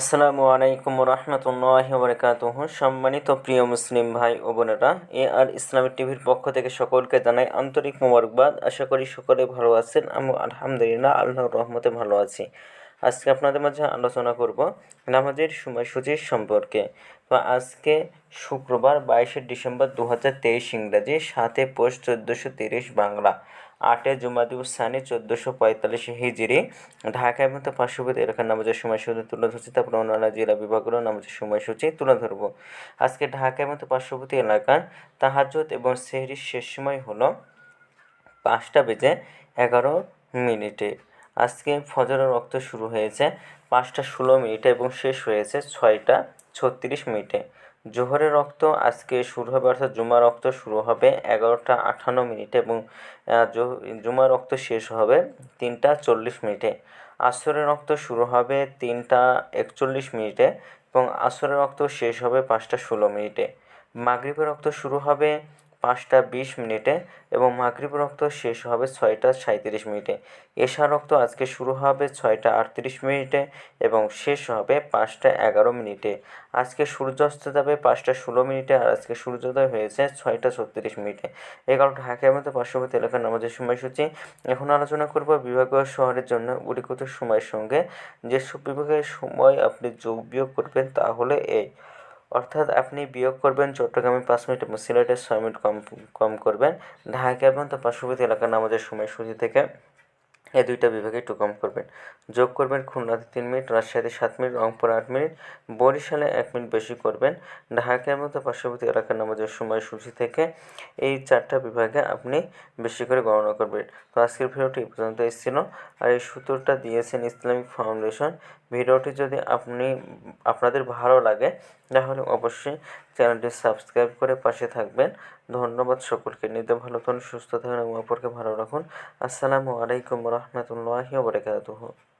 আসসালামু আলাইকুম রহমতুল্লাহ বরকাতুহ সম্মানিত প্রিয় মুসলিম ভাই ও বোনেরা, এ আর ইসলামিক টিভির পক্ষ থেকে সকলকে জানাই আন্তরিক মোবারকবাদ। আশা করি সকলে ভালো আছেন আমি আলহামদুলিল্লাহ, আল্লাহর রহমতে ভালো আছি। আজকে আপনাদের মাঝে আলোচনা করব নামাজের সময়সূচি সম্পর্কে। তো আজকে শুক্রবার বাইশে ডিসেম্বর দু হাজার তেইশ ইংরাজি, সাতে পোষ চোদ্দোশো তিরিশ বাংলা। আটে জুমাদিউস সানি চোদ্দোশো পঁয়তাল্লিশ হিজড়ি ঢাকায় মতো পার্শ্ববর্তী এলাকার নামাজের সময়সূচি তুলে ধরছি, তারপর অন্যান্য জেলা বিভাগগুলো নামাজের সময়সূচি তুলে ধরবো। আজকে ঢাকায় মতো পার্শ্ববর্তী এলাকার তাহাজত এবং সেহরির শেষ সময় হলো পাঁচটা বেজে এগারো মিনিটে। আজকে ফজরের রক্ত শুরু হয়েছে পাঁচটা ষোলো মিনিটে এবং শেষ হয়েছে ছয়টা ছত্রিশ মিনিটে। জোহরের রক্ত, আজকে শুরু হবে, অর্থাৎ জুমা রক্ত শুরু হবে এগারোটা আঠান্ন মিনিটে এবং জুমা রক্ত শেষ হবে তিনটা চল্লিশ মিনিটে। আসরের রক্ত শুরু হবে তিনটা একচল্লিশ মিনিটে এবং আসরের রক্ত শেষ হবে পাঁচটা ষোলো মিনিটে। মাগরীবের রক্ত শুরু হবে পাঁচটা বিশ মিনিটে এবং মাগরিব রক্ত শেষ হবে ছয়টা সাঁইত্রিশ মিনিটে। এশা রক্ত আজকে শুরু হবে ছয়টা আটত্রিশ মিনিটে এবং শেষ হবে পাঁচটা এগারো মিনিটে। আজকে সূর্যাস্ত যাবে পাঁচটা ষোলো মিনিটে আর আজকে সূর্যোদয় হয়েছে ছয়টা ছত্রিশ মিনিটে। এগারো ঢাকার মতো পার্শ্ববর্তী এলাকার নামাজের সময়সূচি। এখন আলোচনা করব বিভাগীয় শহরের জন্য উল্লিখিত সময়ের সঙ্গে। যেসব বিভাগের সময় আপনি যোগ বিয়োগ করবেন তাহলে এই অর্থাৎ আপনি বিয়োগ করবেন চট্টগ্রামে পাঁচ মিনিট এবং সিলেটে ছয় মিনিট কম কম করবেন। ঢাকা এবং তার পার্শ্ববর্তী এলাকার নামাজের সময়সূচি থেকে এই দুইটা বিভাগে একটু কম করবেন। যোগ করবেন খুলনাতে তিন মিনিট, রাজশাহীতে সাত মিনিট, রংপুর আট মিনিট, বরিশালে এক মিনিট বেশি করবেন। ঢাকার মতো পার্শ্ববর্তী এলাকার নামাজের সময়সূচি থেকে এই চারটা বিভাগে আপনি বেশি করে গণনা করবেন। তো আজকের ভিডিওটি পর্যন্ত এসেছিল আর এই সূত্রটা দিয়েছেন ইসলামিক ফাউন্ডেশন। ভিডিওটি যদি আপনি, আপনাদের ভালো লাগে, তাহলে অবশ্যই চ্যানেলটি সাবস্ক্রাইব করে পাশে থাকবেন। ধন্যবাদ সকলকে। নিতে ভালো থাকুন, সুস্থ থাকুন এবং অপরকে ভালো রাখুন। আসসালামু আলাইকুম রহমতুল্লাহি ওবরাকাতুহু